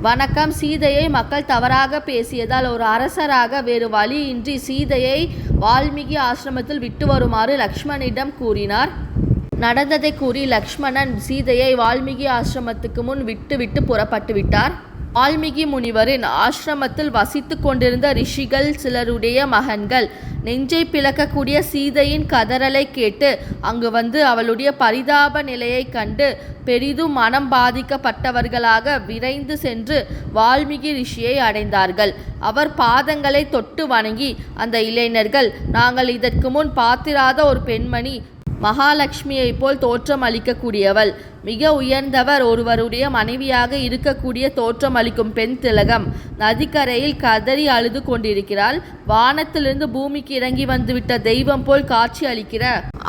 வணக்கம். சீதையை மக்கள் தவறாக பேசியதால் ஒரு அரசராக வேறு வழியின்றி சீதையை வால்மீகி ஆசிரமத்தில் விட்டு வருமாறு லக்ஷ்மணிடம் கூறினார். நடந்ததை கூறி லக்ஷ்மணன் சீதையை வால்மீகி ஆசிரமத்துக்கு முன் விட்டு விட்டு புறப்பட்டு விட்டார். வால்மீகி முனிவரின் ஆசிரமத்தில் வசித்து கொண்டிருந்த ரிஷிகள் சிலருடைய மகன்கள். நெஞ்சை பிளக்கக்கூடிய சீதையின் கதறலை கேட்டு அங்கு வந்து அவளுடைய பரிதாப நிலையை கண்டு பெரிதும் மனம் பாதிக்கப்பட்டவர்களாக விரைந்து சென்று வால்மீகி ரிஷியை அடைந்தார்கள். அவர் பாதங்களை தொட்டு வணங்கி அந்த இளைஞர்கள் நாங்கள் இதற்கு முன் பார்த்திராத ஒரு பெண்மணி மகாலட்சுமியைப் போல் தோற்றம் அளிக்கக்கூடியவள் மிக உயர்ந்தவர் ஒருவருடைய மனைவியாக இருக்கக்கூடிய தோற்றம் அளிக்கும் பெண் திலகம் நதிக்கரையில் கதறி அழுது கொண்டிருக்கிறாள். வானத்திலிருந்து பூமிக்கு இறங்கி வந்துவிட்ட தெய்வம் போல் காட்சி அளிக்கிற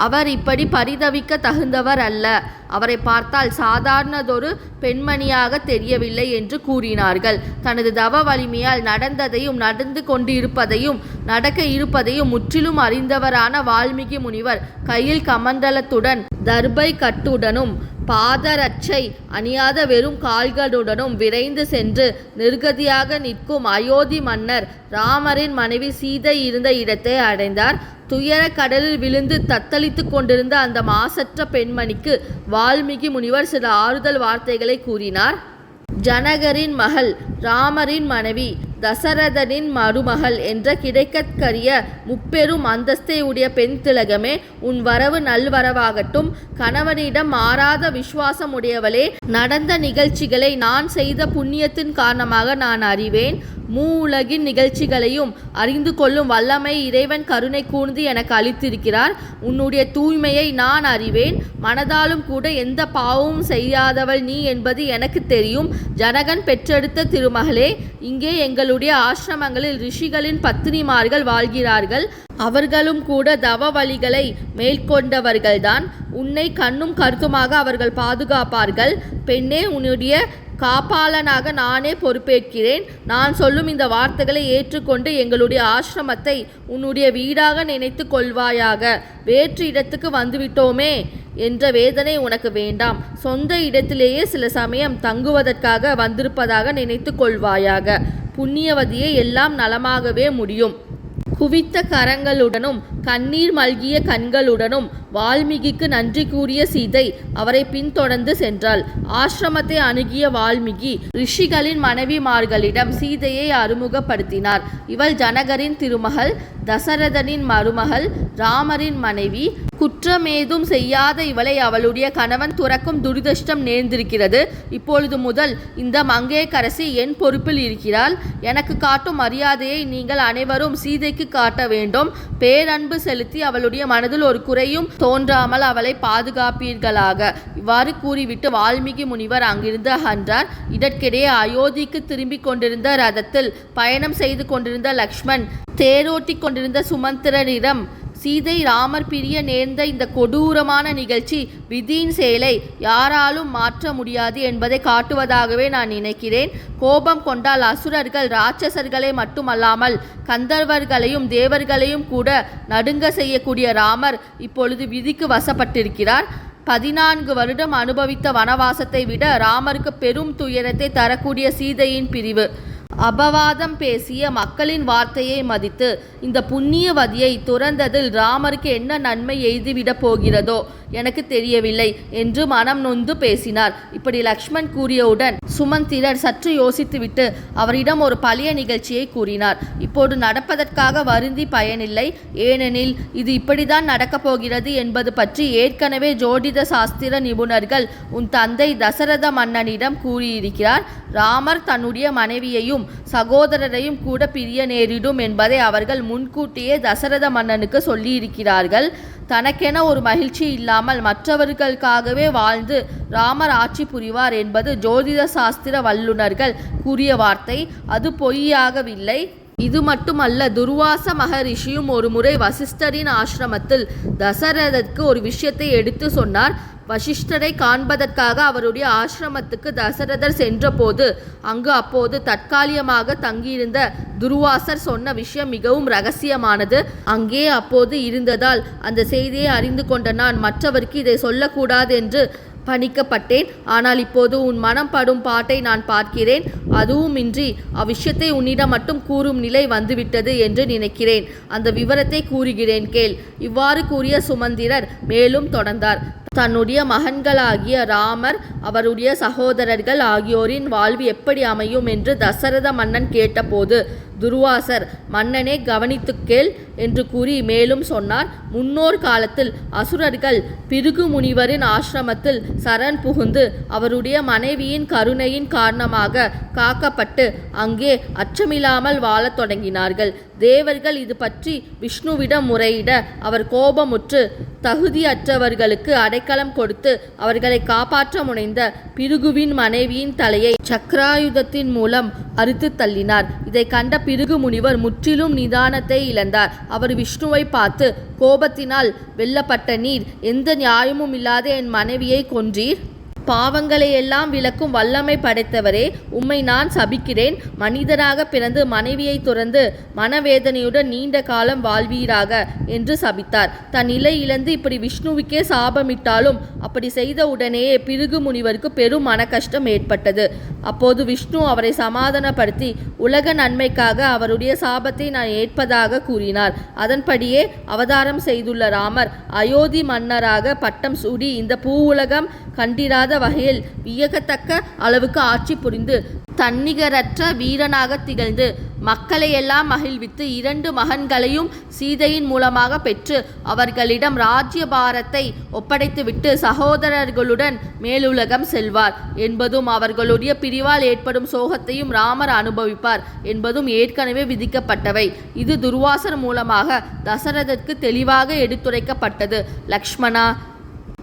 அவர் இப்படி பரிதவிக்க தகுந்தவர் அல்ல. அவரை பார்த்தால் சாதாரணதொரு பெண்மணியாக தெரியவில்லை என்று கூறினார்கள். தனது தவ வலிமையால் நடந்ததையும் நடந்து கொண்டிருப்பதையும் நடக்க இருப்பதையும் முற்றிலும் அறிந்தவரான வால்மீகி முனிவர் கையில் கமண்டலத்துடன் தர்பை கட்டுடனும் பாதரட்சை அணியாத வெறும் கால்களுடனும் விரைந்து சென்று நிர்கதியாக நிற்கும் அயோத்தி மன்னர் ராமரின் மனைவி சீதை இருந்த இடத்தை அடைந்தார். துயர கடலில் விழுந்து தத்தளித்து கொண்டிருந்த அந்த மாசற்ற பெண்மணிக்கு வால்மீகி முனிவர் சில ஆறுதல் வார்த்தைகளை கூறினார். ஜனகரின் மகள் ராமரின் மனைவி தசரதனின் மருமகள் என்ற கிடைக்கற்கரிய முப்பெரும் அந்தஸ்தை உடைய பெண் திலகமே உன் வரவு நல்வரவாகட்டும். கணவனிடம் மாறாத விசுவாசம் உடையவளே நடந்த நிகழ்ச்சிகளை நான் செய்த புண்ணியத்தின் காரணமாக நான் அறிவேன். மூ உலகின் நிகழ்ச்சிகளையும் அறிந்து கொள்ளும் வல்லமை இறைவன் கருணை கூர்ந்து எனக்கு அளித்திருக்கிறார். உன்னுடைய தூய்மையை நான் அறிவேன். மனதாலும் கூட எந்த பாவமும் செய்யாதவள் நீ என்பது எனக்கு தெரியும். ஜனகன் பெற்றெடுத்த திருமகளே இங்கே எங்கள் எங்களுடைய ஆசிரமங்களில் ரிஷிகளின் பத்தினிமார்கள் வாழ்கிறார்கள். அவர்களும் கூட தவ வழிகளை மேற்கொண்டவர்கள்தான். உன்னை கண்ணும் கருத்துமாக அவர்கள் பாதுகாப்பார்கள். பெண்ணே உன்னுடைய காப்பாளனாக நானே பொறுப்பேற்கிறேன். நான் சொல்லும் இந்த வார்த்தைகளை ஏற்றுக்கொண்டு எங்களுடைய ஆசிரமத்தை உன்னுடைய வீடாக நினைத்து கொள்வாயாக. வேற்று இடத்துக்கு வந்துவிட்டோமே என்ற வேதனை உனக்கு வேண்டாம். சொந்த இடத்திலேயே சில சமயம் தங்குவதற்காக வந்திருப்பதாக நினைத்து கொள்வாயாக. புண்ணியவதியே எல்லாம் நலமாகவே முடியும். குவித்த கரங்களுடனும் கண்ணீர் மல்கிய கண்களுடனும் வால்மீகிக்கு நன்றி கூறிய சீதை அவரை பின்தொடர்ந்து சென்றாள். ஆசிரமத்தை அணுகிய வால்மீகி ரிஷிகளின் மனைவிமார்களிடம் சீதையை அறிமுகப்படுத்தினார். இவள் ஜனகரின் திருமகள் தசரதனின் மருமகள் ராமரின் மனைவி குற்றமேதும் செய்யாத இவளை அவளுடைய கணவன் துறக்கும் துரிதஷ்டம் நேர்ந்திருக்கிறது. இப்பொழுது முதல் இந்த மங்கையக்கரசி என் பொறுப்பில் இருக்கிறாள். எனக்கு காட்டும் மரியாதையை நீங்கள் அனைவரும் சீதைக்கு காட்ட வேண்டும். பேரன்பு செலுத்தி அவளுடைய மனதில் ஒரு குறையும் தோன்றாமல் அவளை பாதுகாப்பீர்களாக. இவ்வாறு கூறிவிட்டு வால்மீகி முனிவர் அங்கிருந்து அகன்றார். இதற்கிடையே அயோத்திக்கு திரும்பிக் கொண்டிருந்த ரதத்தில் பயணம் செய்து கொண்டிருந்த லக்ஷ்மண் தேரோட்டி கொண்டிருந்த சுமந்திரனிடம் சீதை ராமர் பிரிய நேர்ந்த இந்த கொடூரமான நிகழ்ச்சி விதியின் செயலை யாராலும் மாற்ற முடியாது என்பதை காட்டுவதாகவே நான் நினைக்கிறேன். கோபம் கொண்டால் அசுரர்கள் ராட்சசர்களை மட்டுமல்லாமல் கந்தர்வர்களையும் தேவர்களையும் கூட நடுங்க செய்யக்கூடிய ராமர் இப்பொழுது விதிக்கு வசப்பட்டிருக்கிறார். பதினான்கு வருடம் அனுபவித்த வனவாசத்தை விட ராமருக்கு பெரும் துயரத்தை தரக்கூடிய சீதையின் பிரிவு. அபவாதம் பேசிய மக்களின் வார்த்தையை மதித்து இந்த புண்ணியவதியை துறந்ததில் ராமருக்கு என்ன நன்மை எய்துவிடப் போகிறதோ எனக்கு தெரியவில்லை என்று மனம் நொந்து பேசினார். இப்படி லக்ஷ்மண் கூறியவுடன் சுமந்திரர் சற்று யோசித்துவிட்டு அவரிடம் ஒரு பழைய நிகழ்ச்சியை கூறினார். இப்போது நடப்பதற்காக வருந்தி பயனில்லை. ஏனெனில் இது இப்படிதான் நடக்கப் போகிறது என்பது பற்றி ஏற்கனவே ஜோதிட சாஸ்திர நிபுணர்கள் உன் தந்தை தசரத மன்னனிடம் கூறியிருக்கிறார். ராமர் தன்னுடைய மனைவியையும் சகோதரரையும் கூட பிரிய நேரிடும் என்பதை அவர்கள் முன்கூட்டியே தசரத மன்னனுக்கு சொல்லியிருக்கிறார்கள். தனக்கென ஒரு மகிழ்ச்சி இல்லாமல் மற்றவர்களுக்காகவே வாழ்ந்து ராமர் ஆட்சி புரிவார் என்பது ஜோதிட சாஸ்திர வல்லுநர்கள் கூறிய வார்த்தை. அது பொய்யாகவில்லை. இது மட்டுமல்ல துர்வாச மகரிஷியும் ஒரு முறை வசிஷ்டரின் ஆசிரமத்தில் தசரதற்கு ஒரு விஷயத்தை எடுத்து சொன்னார். வசிஷ்டரை காண்பதற்காக அவருடைய ஆசிரமத்துக்கு தசரதர் சென்றபோது அங்கு அப்போது தற்காலிகமாக தங்கியிருந்த துர்வாசர் சொன்ன விஷயம் மிகவும் ரகசியமானது. அங்கே அப்போது இருந்ததால் அந்த செய்தியை அறிந்து கொண்ட நான் மற்றவருக்கு இதை சொல்லக்கூடாது என்று பணிக்கப்பட்டேன். ஆனால் இப்போது உன் மனம் படும் பாட்டை நான் பார்க்கிறேன். அதுவுமின்றி அவ்விஷயத்தை உன்னிடம் மட்டும் கூறும் நிலை வந்துவிட்டது என்று நினைக்கிறேன். அந்த விவரத்தை கூறுகிறேன் கேள். இவ்வாறு கூறிய சுமந்திரர் மேலும் தொடர்ந்தார். தன்னுடைய மகன்களாகிய ராமர் அவருடைய சகோதரர்கள் ஆகியோரின் வாழ்வு எப்படி அமையும் என்று தசரத மன்னன் கேட்டபோது துர்வாசர் மன்னனே கவனித்துக்கேள் என்று கூறி மேலும் சொன்னார். முன்னோர் காலத்தில் அசுரர்கள் பிருகு முனிவரின் ஆசிரமத்தில் சரண் புகுந்து அவருடைய மனைவியின் கருணையின் காரணமாக காக்கப்பட்டு அங்கே அச்சமில்லாமல் வாழத் தொடங்கினார்கள். தேவர்கள் இது பற்றி விஷ்ணுவிடம் முறையிட அவர் கோபமுற்று தகுதியற்றவர்களுக்கு அடைக்கலம் கொடுத்து அவர்களை காப்பாற்ற முனைந்த பிருகுவின் மனைவியின் தலையை சக்கராயுதத்தின் மூலம் அறுத்து தள்ளினார். இதை கண்ட பிருகு முனிவர் முற்றிலும் நிதானத்தை இழந்தார். அவர் விஷ்ணுவை பார்த்து கோபத்தினால் வெல்லப்பட்ட நீர் எந்த நியாயமும் இல்லாத என் மனைவியை கொன்றீர்? பாவங்களை எல்லாம் விளக்கும் வல்லமை படைத்தவரே உம்மை நான் சபிக்கிறேன். மனிதராக பிறந்து மனைவியை துறந்து மனவேதனையுடன் நீண்ட காலம் வாழ்வீராக என்று சபித்தார். தன் நிலை இழந்து இப்படி விஷ்ணுவுக்கே சாபமிட்டாலும் அப்படி செய்த உடனேயே பிருகு முனிவருக்கு பெரும் மன கஷ்டம் ஏற்பட்டது. அப்போது விஷ்ணு அவரை சமாதானப்படுத்தி உலக நன்மைக்காக அவருடைய சாபத்தை நான் ஏற்பதாக கூறினார். அதன்படியே அவதாரம் செய்துள்ள ராமர் அயோத்தி மன்னராக பட்டம் சூடி இந்த பூவுலகம் கண்டிராத வகையில் வியக்கத்தக்க அளவுக்கு ஆட்சி புரிந்து தன்னிகரற்ற வீரனாக திகழ்ந்து மக்களையெல்லாம் மகிழ்வித்து இரண்டு மகன்களையும் சீதையின் மூலமாக பெற்று அவர்களிடம் ராஜ்யபாரத்தை ஒப்படைத்துவிட்டு சகோதரர்களுடன் மேலுலகம் செல்வார் என்பதும் அவர்களுடைய பிரிவால் ஏற்படும் சோகத்தையும் ராமர் அனுபவிப்பார் என்பதும் ஏற்கனவே விதிக்கப்பட்டவை. இது துர்வாசர் மூலமாக தசரதற்கு தெளிவாக எடுத்துரைக்கப்பட்டது. லக்ஷ்மணா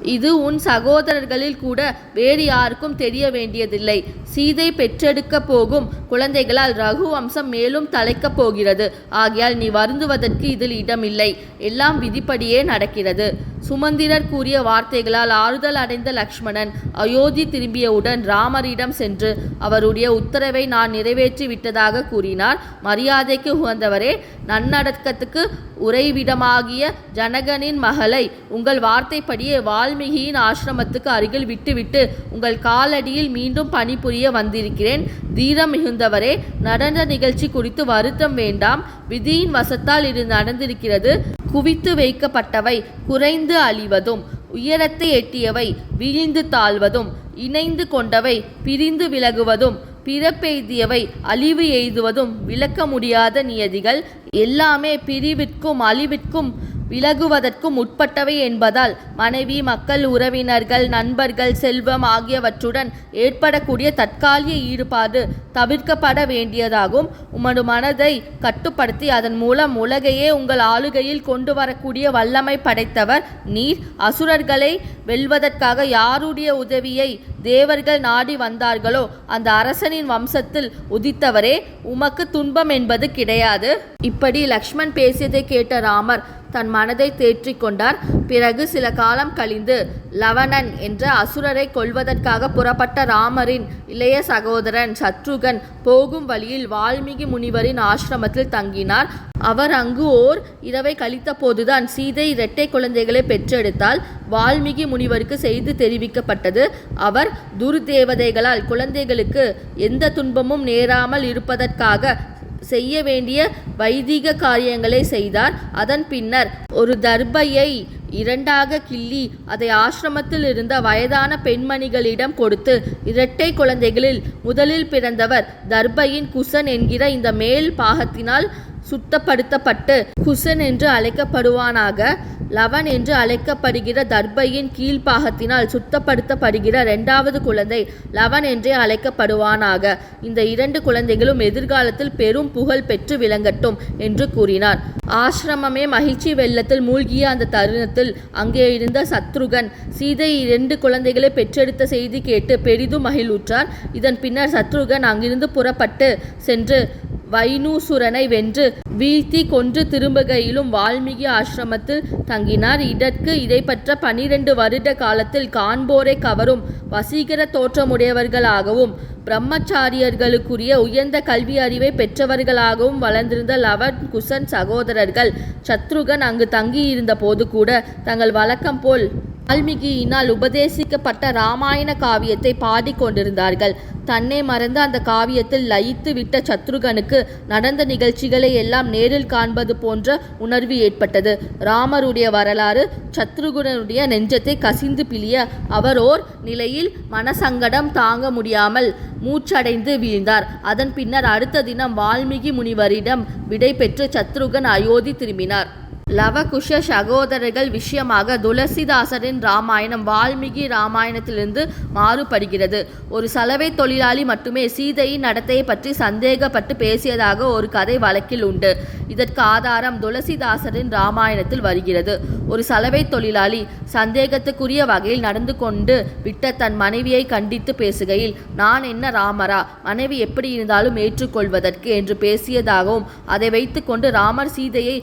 இது உன் சகோதரர்களில் கூட வேறு யாருக்கும் தெரிய வேண்டியதில்லை சீதை பெற்றெடுக்க போகும் குழந்தைகளால் ரகு வம்சம் மேலும் தலைக்கப் போகிறது. ஆகையால் நீ வருந்துவதற்கு இதில் இடமில்லை. எல்லாம் விதிப்படியே நடக்கிறது. சுமந்திரர் கூறிய வார்த்தைகளால் ஆறுதல் அடைந்த லக்ஷ்மணன் அயோத்தி திரும்பியவுடன் ராமரிடம் சென்று அவருடைய உத்தரவை நான் நிறைவேற்றி விட்டதாக கூறினார். மரியாதைக்கு உகந்தவரே நன்னடக்கத்துக்கு உறைவிடமாகிய ஜனகனின் மகளை உங்கள் வார்த்தைப்படியே வால்மீகியின் ஆசிரமத்துக்கு அருகில் விட்டுவிட்டு உங்கள் காலடியில் மீண்டும் பணிபுரிய வந்திருக்கிறேன். தீரம் மிகுந்தவரே நடந்த நிகழ்ச்சி குறித்து வருத்தம் வேண்டாம். விதியின் வசத்தால் இது நடந்திருக்கிறது. குவித்து வைக்கப்பட்டவை குறைந்து அழிவதும் உயரத்தை எட்டியவை வீழ்ந்து தாழ்வதும் இணைந்து கொண்டவை பிரிந்து விலகுவதும் பிறப்பெய்தியவை அழிவு எய்துவதும் விளக்க முடியாத நியதிகள். எல்லாமே பிரிவிற்கும் அழிவிற்கும் விலகுவதற்கும் உட்பட்டவை என்பதால் மனைவி மக்கள் உறவினர்கள் நண்பர்கள் செல்வம் ஆகியவற்றுடன் ஏற்படக்கூடிய தற்காலிக ஈடுபாடு தவிர்க்கப்பட வேண்டியதாகும். உமது மனதை கட்டுப்படுத்தி அதன் மூலம் உலகையே உங்கள் ஆளுகையில் கொண்டு வரக்கூடிய வல்லமை படைத்தவர் நீர். அசுரர்களை வெல்வதற்காக யாருடைய உதவியை தேவர்கள் நாடி வந்தார்களோ அந்த அரசனின் வம்சத்தில் உதித்தவரே. உமக்கு துன்பம் என்பது கிடையாது. இப்படி லக்ஷ்மண் பேசியதை கேட்ட ராமர் தன் மனதை தேற்றிக் கொண்டார். பிறகு சில காலம் கழிந்து லவணன் என்ற அசுரரை கொல்வதற்காக புறப்பட்ட ராமரின் இளைய சகோதரன் சத்ருகன் போகும் வழியில் வால்மீகி முனிவரின் ஆசிரமத்தில் தங்கினார். அவர் அங்கு ஓர் இரவை கழித்த போதுதான் சீதை இரட்டை குழந்தைகளை பெற்றெடுத்தால் வால்மீகி முனிவருக்கு செய்து தெரிவிக்கப்பட்டது. அவர் துர்தேவதைகளால் குழந்தைகளுக்கு எந்த துன்பமும் நேராமல் இருப்பதற்காக செய்ய வேண்டிய வைதிக காரியங்களை செய்தார். அதன் பின்னர் ஒரு தர்பையை இரண்டாக கிள்ளி அதை ஆசிரமத்தில் இருந்த வயதான பெண்மணிகளிடம் கொடுத்து இரட்டை குழந்தைகளில் முதலில் பிறந்தவர் தர்பையின் குசன் என்கிற இந்த மேல் பாகத்தினால் சுத்தப்படுத்தப்பட்டு குசன் என்று அழைக்கப்படுவானாக. லவன் என்று அழைக்கப்படுகிற தர்பையின் கீழ்ப்பாகத்தினால் சுத்தப்படுத்தப்படுகிற இரண்டாவது குழந்தை லவன் என்றே அழைக்கப்படுவானாக. இந்த இரண்டு குழந்தைகளும் எதிர்காலத்தில் பெரும் புகழ் பெற்று விளங்கட்டும் என்று கூறினார். ஆசிரமமே மகிழ்ச்சி வெள்ளத்தில் மூழ்கிய அந்த தருணத்தில் அங்கே இருந்த சத்ருகன் சீதை இரண்டு குழந்தைகளை பெற்றெடுத்த செய்தி கேட்டு பெரிதும் மகிழ்வுற்றார் இதன் பின்னர் சத்ருகன் அங்கிருந்து புறப்பட்டு சென்று வைனூசுரனை வென்று வீழ்த்தி கொன்று திரும்புகையிலும் வால்மீகி ஆசிரமத்தில் தங்கினார். இதற்கு இதைப்பற்ற பனிரெண்டு வருட காலத்தில் காண்போரை கவரும் வசீகர தோற்றமுடையவர்களாகவும் பிரம்மச்சாரியர்களுக்குரிய உயர்ந்த கல்வி அறிவை பெற்றவர்களாகவும் வளர்ந்திருந்த லவன் குசன் சகோதரர்கள் சத்ருகன் அங்கு தங்கியிருந்த போது கூட தங்கள் வழக்கம் போல் வால்மீகியினால் உபதேசிக்கப்பட்ட ராமாயண காவியத்தை பாடிக்கொண்டிருந்தார்கள் தன்னை மறந்து அந்த காவியத்தில் லயித்து விட்ட சத்ருகனுக்கு நடந்த நிகழ்ச்சிகளை எல்லாம் நேரில் காண்பது போன்ற உணர்வு ஏற்பட்டது. ராமருடைய வரலாறு சத்ருகுணனுடைய நெஞ்சத்தை கசிந்து பிழிய அவர் ஓர் நிலையில் மனசங்கடம் தாங்க முடியாமல் மூச்சடைந்து வீழ்ந்தார். அதன் பின்னர் அடுத்த தினம் வால்மீகி முனிவரிடம் விடை பெற்று சத்ருகன் அயோத்தி திரும்பினார். லவகுஷ சகோதரர்கள் விஷயமாக துளசிதாசரின் ராமாயணம் வால்மீகி ராமாயணத்திலிருந்து மாறுபடுகிறது. ஒரு சலவை தொழிலாளி மட்டுமே சீதையின் நடத்தையை பற்றி சந்தேகப்பட்டு பேசியதாக ஒரு கதை வழக்கில் உண்டு. இதற்கு ஆதாரம் துளசிதாசரின் ராமாயணத்தில் வருகிறது. ஒரு சலவை தொழிலாளி சந்தேகத்துக்குரிய வகையில் நடந்து கொண்டு விட்ட தன் மனைவியை கண்டித்து பேசுகையில் நான் என்ன ராமரா? மனைவி எப்படி இருந்தாலும் ஏற்றுக்கொள்வதற்கு என்று பேசியதாகவும் அதை வைத்துக்கொண்டு ராமர் சீதையை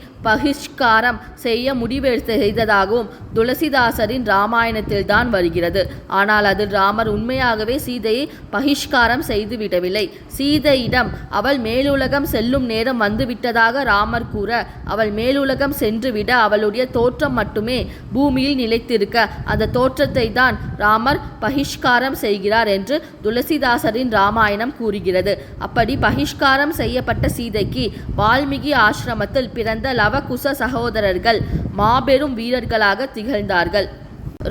பகிஷ்காரம் செய்ய முடிவு செய்ததாகவும் துளசிதாசரின் ராமாயணத்தில்தான் வருகிறது. ஆனால் அதில் ராமர் உண்மையாகவே சீதையை பகிஷ்காரம் செய்துவிடவில்லை. சீதையிடம் அவள் மேலுலகம் செல்லும் நேரம் வந்துவிட்டதாக ராமர் கூற அவள் மேலுலகம் சென்றுவிட அவளுடைய தோற்றம் மட்டுமே பூமியில் நிலைத்திருக்க அந்த தோற்றத்தை தான் ராமர் பகிஷ்காரம் செய்கிறார் என்று துளசிதாசரின் ராமாயணம் கூறுகிறது. அப்படி பகிஷ்காரம் செய்யப்பட்ட சீதைக்கு வால்மீகி ஆசிரமத்தில் பிறந்த லவகுச சகோதரர்கள் மாபெரும் வீரர்களாக திகழ்ந்தார்கள்.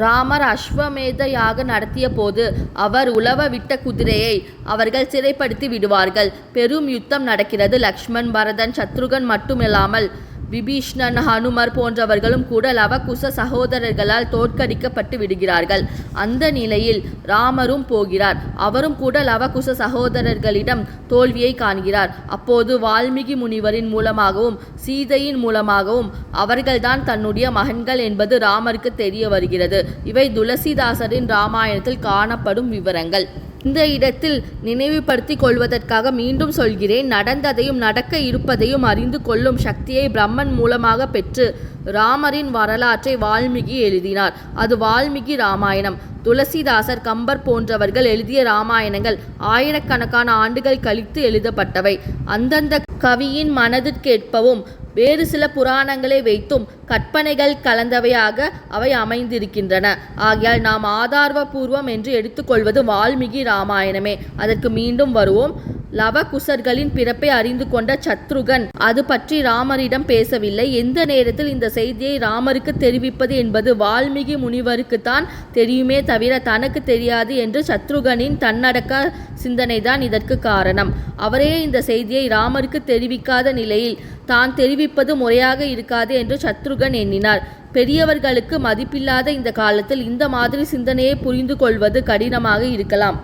ராமர் அஸ்வமேத யாகம் நடத்திய போது அவர் உலவ விட்ட குதிரையை அவர்கள் சிறைப்படுத்தி விடுவார்கள். பெரும் யுத்தம் நடக்கிறது. லக்ஷ்மண் பரதன் சத்ருகன் மட்டுமில்லாமல் விபீஷ்ணன் ஹனுமர் போன்றவர்களும் கூட லவகுச சகோதரர்களால் தோற்கடிக்கப்பட்டு விடுகிறார்கள். அந்த நிலையில் ராமரும் போகிறார். அவரும் கூட லவகுச சகோதரர்களிடம் தோல்வியை காண்கிறார். அப்போது வால்மீகி முனிவரின் மூலமாகவும் சீதையின் மூலமாகவும் அவர்கள்தான் தன்னுடைய மகன்கள் என்பது ராமருக்கு தெரிய வருகிறது. இவை துளசிதாசரின் ராமாயணத்தில் காணப்படும் விவரங்கள். இந்த இடத்தில் நினைவுபடுத்திக் கொள்வதற்காக மீண்டும் சொல்கிறேன் நடந்ததையும் நடக்க இருப்பதையும் அறிந்து கொள்ளும் சக்தியை பிரம்மன் மூலமாக பெற்று ராமரின் வரலாற்றை வால்மீகி எழுதினார். அது வால்மீகி ராமாயணம். துளசிதாசர் கம்பர் போன்றவர்கள் எழுதிய ராமாயணங்கள் ஆயிரக்கணக்கான ஆண்டுகள் கழித்து எழுதப்பட்டவை. அந்தந்த கவியின் மனதிற்கேற்பவும் வேறு சில புராணங்களை வைத்தும் கற்பனைகள் கலந்தவையாக அவை அமைந்திருக்கின்றன. ஆகையால் நாம் ஆதாரபூர்வம் என்று எடுத்துக்கொள்வது வால்மீகி ராமாயணமே. அதற்கு மீண்டும் வருவோம். லவகுசர்களின் பிறப்பை அறிந்து கொண்ட சத்ருகன். அது பற்றி ராமரிடம் பேசவில்லை. எந்த நேரத்தில் இந்த செய்தியை ராமருக்கு தெரிவிப்பது என்பது வால்மீகி முனிவருக்குத்தான் தெரியுமே தவிர தனக்கு தெரியாது என்று சத்ருகனின் தன்னடக்க சிந்தனைதான் இதற்கு காரணம். அவரே இந்த செய்தியை ராமருக்கு தெரிவிக்காத நிலையில் தான் தெரிவிப்பது முறையாக இருக்காது என்று சத்ருகன் எண்ணினார். பெரியவர்களுக்கு மதிப்பில்லாத இந்த காலத்தில் இந்த மாதிரி சிந்தனையை புரிந்து கொள்வது கடினமாக இருக்கலாம்.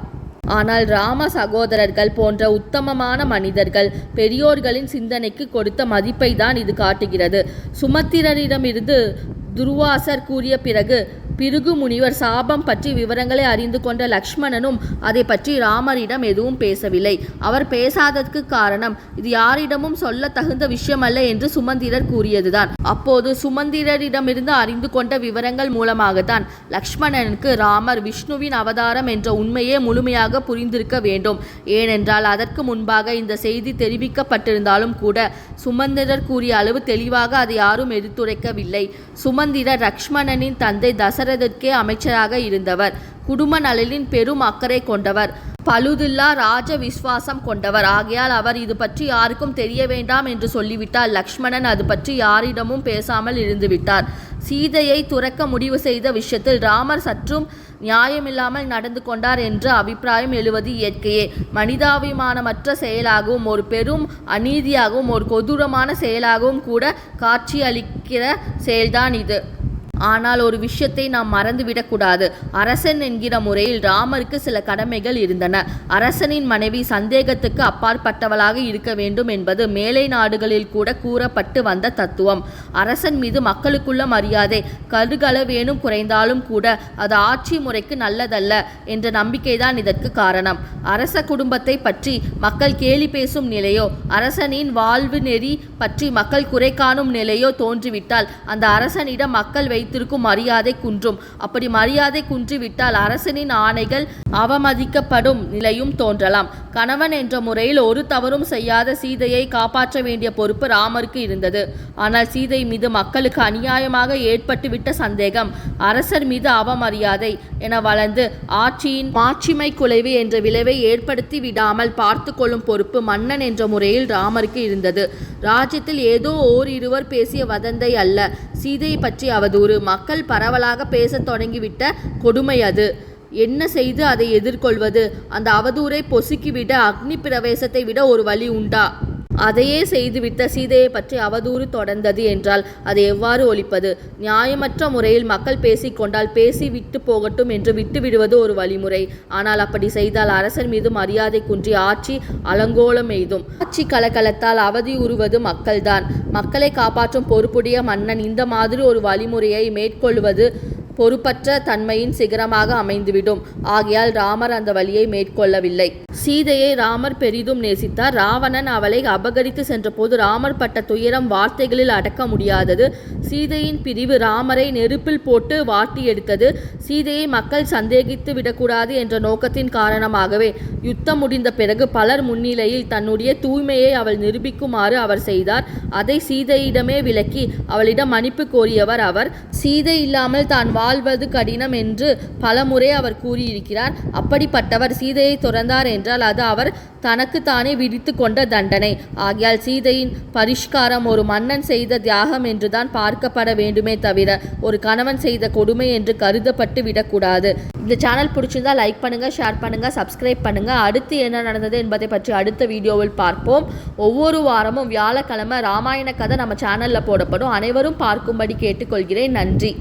ஆனால் ராம சகோதரர்கள் போன்ற உத்தமமான மனிதர்கள் பெரியோர்களின் சிந்தனைக்கு கொடுத்த மதிப்பை தான் இது காட்டுகிறது. சுமத்திரரிடமிருந்து துர்வாசர் கூறிய பிறகு பிருகு முனிவர் சாபம் பற்றி விவரங்களை அறிந்து கொண்ட லக்ஷ்மணனும் அதை பற்றி ராமரிடம் எதுவும் பேசவில்லை. அவர் பேசாததற்கு காரணம் இது யாரிடமும் சொல்ல தகுந்த விஷயமல்ல என்று சுமந்திரர் கூறியதுதான். அப்போது சுமந்திரரிடமிருந்து அறிந்து கொண்ட விவரங்கள் மூலமாகத்தான் லக்ஷ்மணனுக்கு ராமர் விஷ்ணுவின் அவதாரம் என்ற உண்மையே முழுமையாக புரிந்திருக்க வேண்டும். ஏனென்றால் அதற்கு முன்பாக இந்த செய்தி தெரிவிக்கப்பட்டிருந்தாலும் கூட சுமந்திரர் கூறிய அளவு தெளிவாக அதை யாரும் எடுத்துரைக்கவில்லை. சுமந்திரர் லக்ஷ்மணனின் தந்தை தசரதற்கே அமைச்சராக இருந்தவர். குடும்ப நலனின் பெரும் அக்கறை கொண்டவர். பழுதில்லா ராஜ விஸ்வாசம் கொண்டவர். ஆகையால் அவர் இது பற்றி யாருக்கும் தெரிய வேண்டாம் என்று சொல்லிவிட்டார். லக்ஷ்மணன் அது பற்றி யாரிடமும் பேசாமல் இருந்துவிட்டார். சீதையை துறக்க முடிவு செய்த விஷயத்தில் ராமர் சற்றும் நியாயமில்லாமல் நடந்து கொண்டார் என்ற அபிப்பிராயம் எழுவது இயற்கையே. மனிதாபிமானமற்ற செயலாகவும் ஒரு பெரும் அநீதியாகவும் ஒரு கொடூரமான செயலாகவும் கூட காட்சியளிக்கிற செயல்தான் இது. ஆனால் ஒரு விஷயத்தை நாம் மறந்துவிடக்கூடாது. அரசன் என்கிற முறையில் ராமருக்கு சில கடமைகள் இருந்தன. அரசனின் மனைவி சந்தேகத்துக்கு அப்பாற்பட்டவளாக இருக்க வேண்டும் என்பது மேலை நாடுகளில் கூட கூறப்பட்டு வந்த தத்துவம். அரசன் மீது மக்களுக்குள்ள மரியாதை கருகளவேனும் குறைந்தாலும் கூட அது ஆட்சி முறைக்கு நல்லதல்ல என்ற நம்பிக்கைதான் இதற்கு காரணம். அரச குடும்பத்தை பற்றி மக்கள் கேலி பேசும் நிலையோ அரசனின் வாழ்வு நெறி பற்றி மக்கள் குறை காணும் நிலையோ தோன்றிவிட்டால் அந்த அரசனிடம் மக்கள் வைத்து வைத்திருக்கும் மரியாதை குன்றும். அப்படி மரியாதை குன்றிவிட்டால் அரசனின் ஆணைகள் அவமதிக்கப்படும் நிலையும் தோன்றலாம். கணவன் என்ற முறையில் ஒரு தவறும் செய்யாத சீதையை காப்பாற்ற வேண்டிய பொறுப்பு ராமருக்கு இருந்தது. ஆனால் சீதை மீது மக்களுக்கு அநியாயமாக ஏற்பட்டுவிட்ட சந்தேகம் அரசர் மீது அவமரியாதை என வளர்ந்து ஆட்சியின் மாட்சிமை குலைவு என்ற விளைவை ஏற்படுத்தி விடாமல் பார்த்து கொள்ளும் பொறுப்பு மன்னன் என்ற முறையில் ராமருக்கு இருந்தது. ராஜ்யத்தில் ஏதோ ஓர் இருவர் பேசிய வதந்தை அல்ல. சீதை பற்றி அவதூறு. மக்கள் பரவலாக பேசத் தொடங்கிவிட்ட கொடுமை அது. என்ன செய்து அதை எதிர்கொள்வது? அந்த அவதூரை பொசுக்கிவிட அக்னி பிரவேசத்தை விட ஒரு வழி உண்டா? அதையே செய்துவிட்ட சீதையை பற்றி அவதூறு தொடர்ந்தது என்றால் அதை எவ்வாறு ஒழிப்பது? நியாயமற்ற முறையில் மக்கள் பேசிக்கொண்டால் பேசி விட்டு போகட்டும் என்று விட்டு விடுவது ஒரு வழிமுறை. ஆனால் அப்படி செய்தால் அரசர் மீது மரியாதை குன்றி ஆட்சி அலங்கோலம் எய்தும் ஆட்சி கலகலத்தால் அவதி உறுவது மக்கள்தான். மக்களை காப்பாற்றும் பொறுப்புடைய மன்னன் இந்த மாதிரி ஒரு வழிமுறையை மேற்கொள்வது பொறுப்பற்ற தன்மையின் சிகரமாக அமைந்துவிடும். ஆகையால் ராமர் அந்த வழியை மேற்கொள்ளவில்லை. சீதையை ராமர் பெரிதும் நேசித்தார். ராவணன் அவளை அபகரித்து சென்றபோது ராமர் பட்ட துயரம் வார்த்தைகளில் அடக்க முடியாதது. சீதையின் பிரிவு ராமரை நெருப்பில் போட்டு வாட்டி எடுத்தது. சீதையை மக்கள் சந்தேகித்து விடக்கூடாது என்ற நோக்கத்தின் காரணமாகவே யுத்தம் முடிந்த பிறகு பலர் முன்னிலையில் தன்னுடைய தூய்மையை அவள் நிரூபிக்குமாறு அவர் செய்தார். அதை சீதையிடமே விளக்கி அவளிடம் மன்னிப்பு கோரியவர் அவர். சீதை இல்லாமல் தான் வா வாழ்வது கடினம் என்று பலமுறை அவர் கூறியிருக்கிறார். அப்படிப்பட்டவர் சீதையை துறந்தார் என்றால் அது அவர் தனக்குத்தானே விதித்து கொண்ட தண்டனை. ஆகையால் சீதையின் பரிஷ்காரம் ஒரு மன்னன் செய்த தியாகம் என்றுதான் பார்க்கப்பட வேண்டுமே தவிர ஒரு கணவன் செய்த கொடுமை என்று கருதப்பட்டு விடக்கூடாது. இந்த சேனல் பிடிச்சிருந்தா லைக் பண்ணுங்க ஷேர் பண்ணுங்க சப்ஸ்கிரைப் பண்ணுங்க. அடுத்து என்ன நடந்தது என்பதை பற்றி அடுத்த வீடியோவில் பார்ப்போம். ஒவ்வொரு வாரமும் வியாழக்கிழமை ராமாயண கதை நம்ம சேனலில் போடப்படும். அனைவரும் பார்க்கும்படி கேட்டுக்கொள்கிறேன். நன்றி.